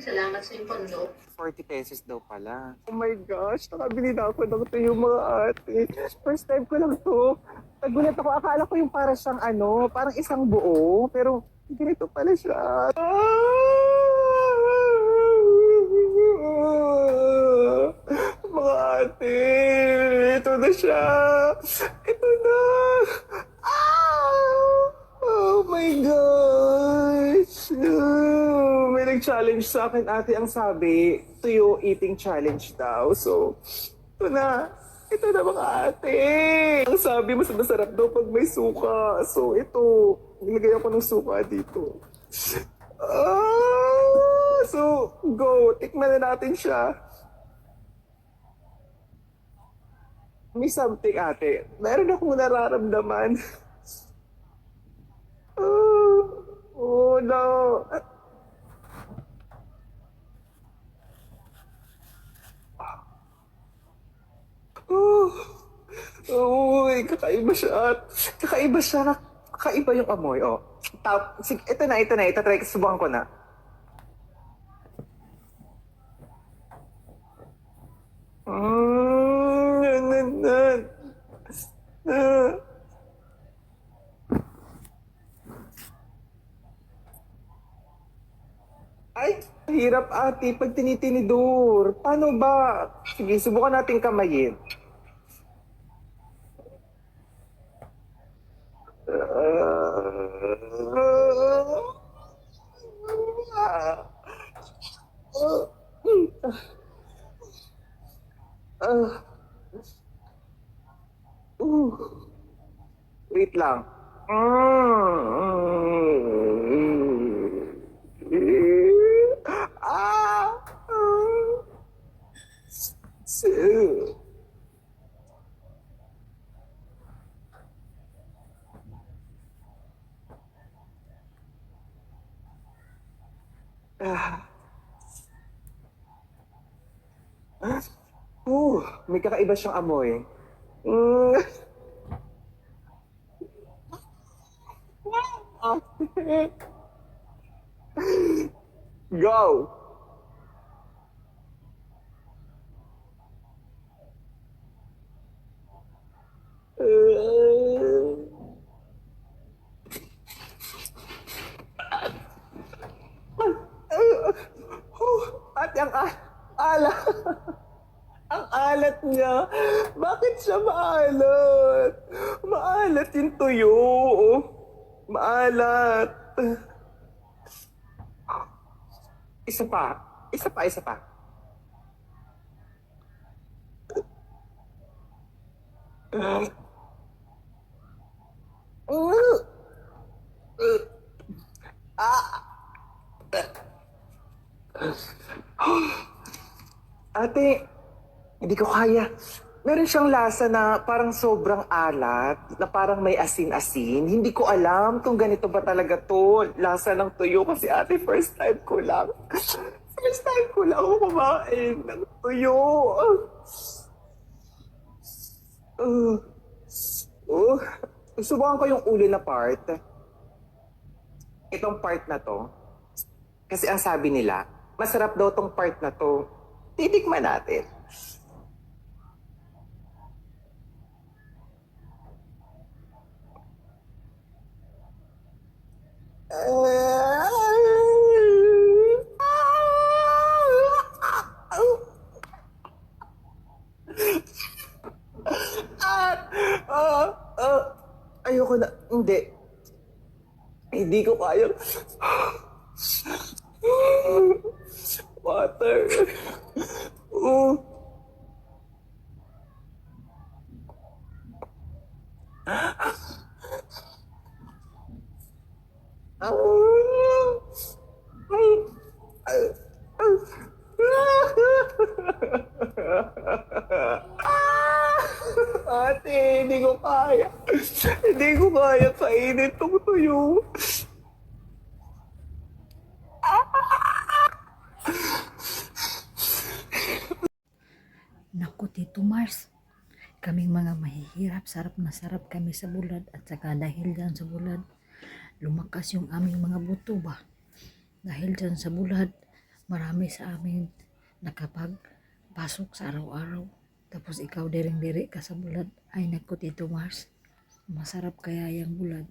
Salamat sa iyong pondo. 40 pesos daw pala. Oh my gosh, nakabili na ako ng tuyo mga ate. First time ko lang to. Nagulat ako, akala ko yung para siyang ano, parang isang buo. Pero ganito pala siya. Mga ate, ito na siya. Ito na. Ah! Oh my gosh! Nag-challenge sa akin ate ang sabi, tuyo eating challenge daw. So, ito na. Ito na mga ate. Ang sabi, mas masarap daw pag may suka. So, ito. Nilagay ako ng suka dito. Ah! So, go. Tikman na natin siya. May something ate. Meron akong nararamdaman. Oh, oh no. Oh, oh, kakaiba siya. Kakaiba siya. Kakaiba yung amoy. Oh. Tap, sige, ito na, ito na. Ito, try, subukan ko na. Mm, yan, yan, yan. Ah. Ay, hirap ate pag tinitinidor. Paano ba? Sige, subukan natin kamayin. Ah. Uh. Wait lang. Ah. So. Ah. Uh, may kakaiba siyang amoy. Mm. Go! Ang ala. ang alat niya. Bakit siya maalat? Maalat yung tuyo. Maalat. Isa pa. Isa pa, isa pa. Ate, hindi ko kaya. Meron siyang lasa na parang sobrang alat, na parang may asin-asin. Hindi ko alam kung ganito ba talaga to. Lasa ng tuyo kasi ate, first time ko lang. First time ko lang ako kumain ng tuyo. Uh, uh, subukan ko yung ulo na part. Itong part na to. Kasi ang sabi nila, masarap daw tong part na to. Titikman natin. Ah, ah, ah, ayoko na. Hindi. Hindi ko kaya. Water. Oh. Ate, hindi ko kaya. Hindi ko kaya kainin tong tuyo. kaming mga mahihirap, sarap na sarap kami sa bulad at saka dahil dyan sa bulad, lumakas yung aming mga buto ba. Dahil dyan sa bulad, marami sa amin nakapag pasok sa araw-araw. Tapos ikaw dering-diri ka sa bulad. Ay naku, Tito Mars, masarap kaya yung bulad.